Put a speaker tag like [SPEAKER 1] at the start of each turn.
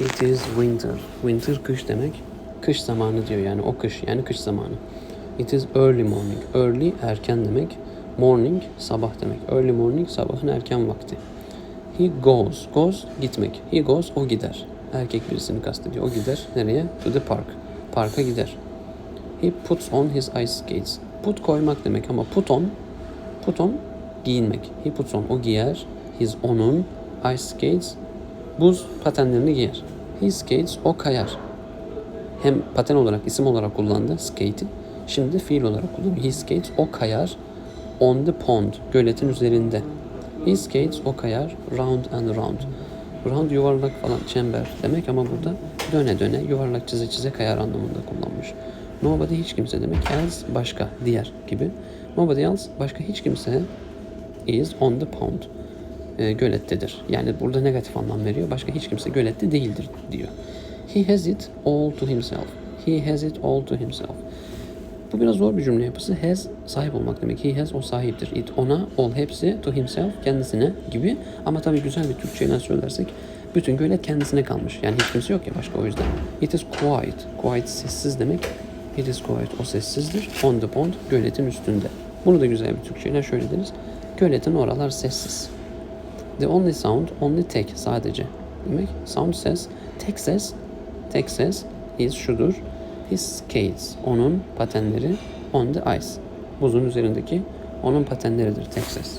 [SPEAKER 1] It is winter. Winter kış demek. Kış zamanı diyor yani o kış yani kış zamanı. It is early morning. Early erken demek. Morning sabah demek. Early morning sabahın erken vakti. He goes. Goes gitmek. He goes o gider. Erkek birisini kastediyor. O gider nereye? To the park. Parka gider. He puts on his ice skates. Put koymak demek ama put on put on giyinmek. He puts on o giyer. His onun ice skates buz patenlerini giyer. He skates o kayar. Hem paten olarak isim olarak kullandı skate'i. Şimdi de fiil olarak kullanıyor. He skates o kayar on the pond göletin üzerinde. He skates o kayar round and round. Round yuvarlak falan çember demek ama burada döne döne yuvarlak çize çize kayar anlamında kullanmış. Nobody hiç kimse demek. Else başka diğer gibi. Nobody else başka hiç kimse is on the pond. E, gölettedir. Yani burada negatif anlam veriyor. Başka hiç kimse gölette değildir diyor. He has it all to himself. He has it all to himself. Bu biraz zor bir cümle yapısı. Has sahip olmak demek. He has o sahiptir. It ona, all hepsi to himself kendisine gibi. Ama tabii güzel bir Türkçeyle söylersek bütün gölet kendisine kalmış. Yani hiç kimse yok ya başka o yüzden. It is quiet. Quiet sessiz demek. It is quiet. O sessizdir. On the pond göletin üstünde. Bunu da güzel bir Türkçeyle şöyle deriz. Göletin oralar sessiz. The only sound, only tek sadece. Demek sound ses, tek ses, tek ses is şudur. His skates, onun patenleri on the ice. Buzun üzerindeki onun patenleridir tek ses.